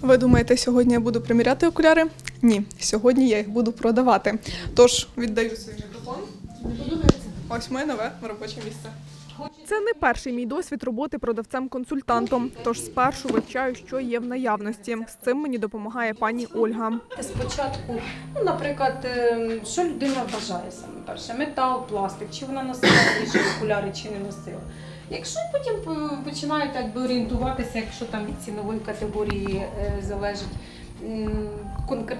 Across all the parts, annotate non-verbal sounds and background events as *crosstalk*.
Ви думаєте, сьогодні я буду приміряти окуляри? Ні, сьогодні я їх буду продавати. Тож віддаю свій мікрофон. Ось моє нове робоче місце. Це не перший мій досвід роботи продавцем-консультантом. Тож спершу вивчаю, що є в наявності. З цим мені допомагає пані Ольга. Спочатку, ну, наприклад, е, що людина вважає саме перше? Метал, пластик, чи вона носила раніше окуляри, чи не носила. Якщо потім починають так орієнтуватися, якщо там від цінової категорії е, залежить,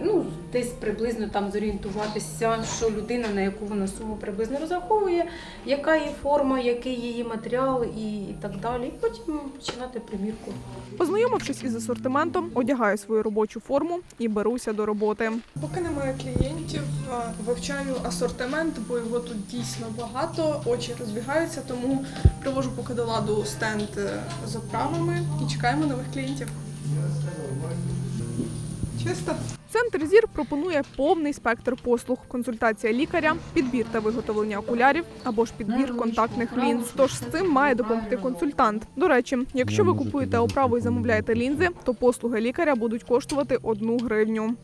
ну, десь приблизно там зорієнтуватися, що людина на яку вона суму приблизно розраховує, яка її форма, який її матеріал і, і так далі. І потім починати примірку. Познайомившись із асортиментом, одягаю свою робочу форму і беруся до роботи. Поки немає клієнтів, вивчаю асортимент, бо його тут дійсно багато. Очі розбігаються, тому привожу поки до ладу стенд е, з оправами і чекаємо нових клієнтів. Чисто. Центр зір пропонує повний спектр послуг: консультація лікаря, підбір та виготовлення окулярів або ж підбір контактних лінз. Тож з цим має допомогти консультант. До речі, якщо ви купуєте оправу і замовляєте лінзи, то послуги лікаря будуть коштувати одну гривню.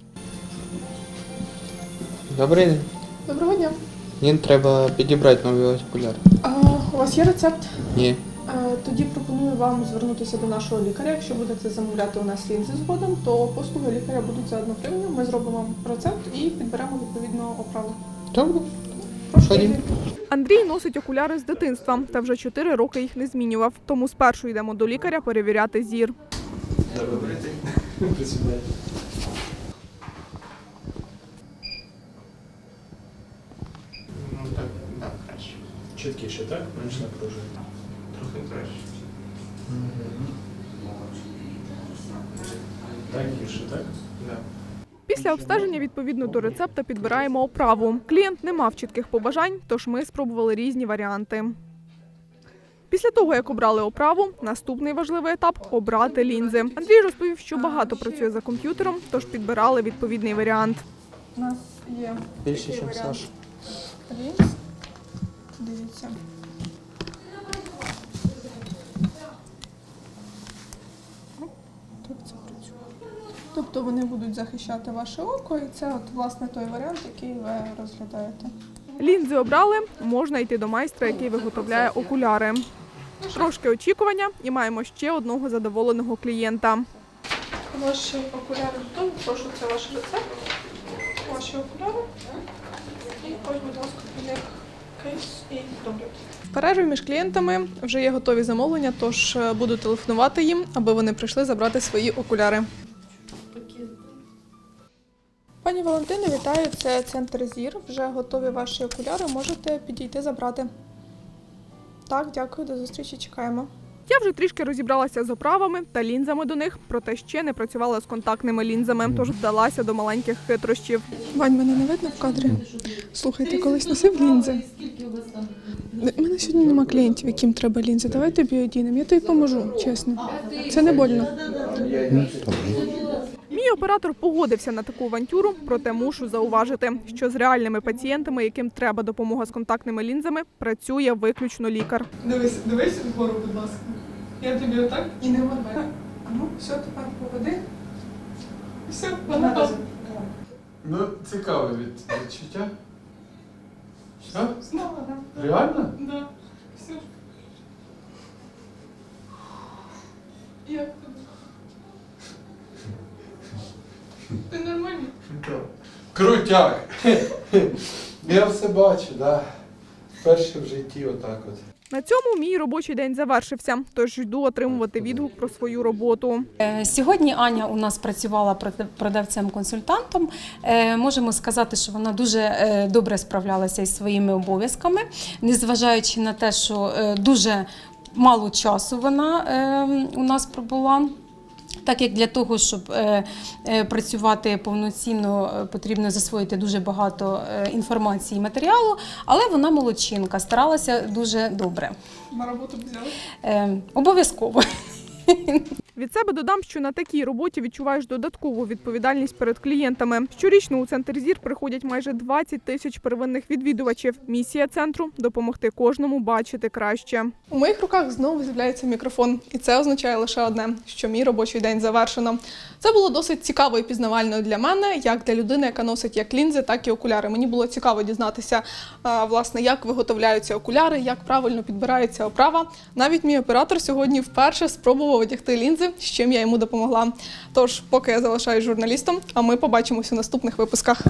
Добрий день. Доброго дня. Мені треба підібрати нові окуляри. А, у вас є рецепт? Ні. Е, Тоді пропоную вам звернутися до нашого лікаря. Якщо будете замовляти у нас лінзи згодом, то послуги лікаря будуть за одну гривню. Ми зробимо вам рецепт і підберемо відповідно оправу. Добре. Андрій носить окуляри з дитинства та вже 4 роки їх не змінював. Тому спершу йдемо до лікаря перевіряти зір. Ну так, так, краще. Чіткіше, так? Менш напружено. Трохи краще. Так, гірше, так? Так. Після обстеження відповідно до рецепта підбираємо оправу. Клієнт не мав чітких побажань, тож ми спробували різні варіанти. Після того, як обрали оправу, наступний важливий етап обрати лінзи. Андрій розповів, що багато працює за комп'ютером, тож підбирали відповідний варіант. У нас є Більше, ніж Саша. лінз. Дивіться. Оп, Так це працює. Тобто вони будуть захищати ваше око, і це от власне той варіант, який ви розглядаєте. Лінзи обрали, можна йти до майстра, який виготовляє окуляри. Трошки очікування і маємо ще одного задоволеного клієнта. Ваші окуляри готові. Прошу, це ваш рецепт. Ваші окуляри. І ось, будь ласка, них кейс і догляд. В перерві між клієнтами вже є готові замовлення, тож е, буду телефонувати їм, аби вони прийшли забрати свої окуляри. Пані Валентино, вітаю. Це центр зір. Вже готові ваші окуляри. Можете підійти забрати. Так, дякую, до зустрічі. Чекаємо. Я вже трішки розібралася з оправами та лінзами до них, проте ще не працювала з контактними лінзами, тож вдалася до маленьких хитрощів. Вань, мене не видно в кадрі. Слухай, ти колись носив лінзи? У мене сьогодні нема клієнтів, яким треба лінзи. Давай тобі одінемо. Я тобі поможу, чесно. Це не больно. Мій оператор погодився на таку авантюру, проте мушу зауважити, що з реальними пацієнтами, яким треба допомога з контактними лінзами, працює виключно лікар. Дивись, дивись вгору, будь ласка. Я тобі отак і не моргай. Ну, все, тепер поведи. Все, вона там. Ну, цікаве від відчуття. Що? Знову, да. Реально? Да. Все. Як тобі? Ти нормальний? Крутяк! *laughs* Я все бачу, да. Перше в житті отак от. На цьому мій робочий день завершився, тож йду отримувати відгук про свою роботу. Е, Сьогодні Аня у нас працювала прода- продавцем-консультантом. Е, Можемо сказати, що вона дуже е, добре справлялася із своїми обов'язками, незважаючи на те, що дуже мало часу вона у нас пробула. Так як для того, щоб е, е, працювати повноцінно, е, потрібно засвоїти дуже багато інформації і матеріалу, але вона молодчинка, старалася дуже добре. На роботу взяли. Обов'язково. Від себе додам, що на такій роботі відчуваєш додаткову відповідальність перед клієнтами. Щорічно у центр зір приходять майже 20 тисяч первинних відвідувачів. Місія центру допомогти кожному бачити краще. У моїх руках знову з'являється мікрофон, і це означає лише одне: що мій робочий день завершено. Це було досить цікаво і пізнавально для мене, як для людини, яка носить як лінзи, так і окуляри. Мені було цікаво дізнатися, власне, як виготовляються окуляри, як правильно підбирається оправа. Навіть мій оператор сьогодні вперше спробував одягти лінзи, з чим я йому допомогла. Тож, поки я залишаюсь журналістом, а ми побачимося у наступних випусках.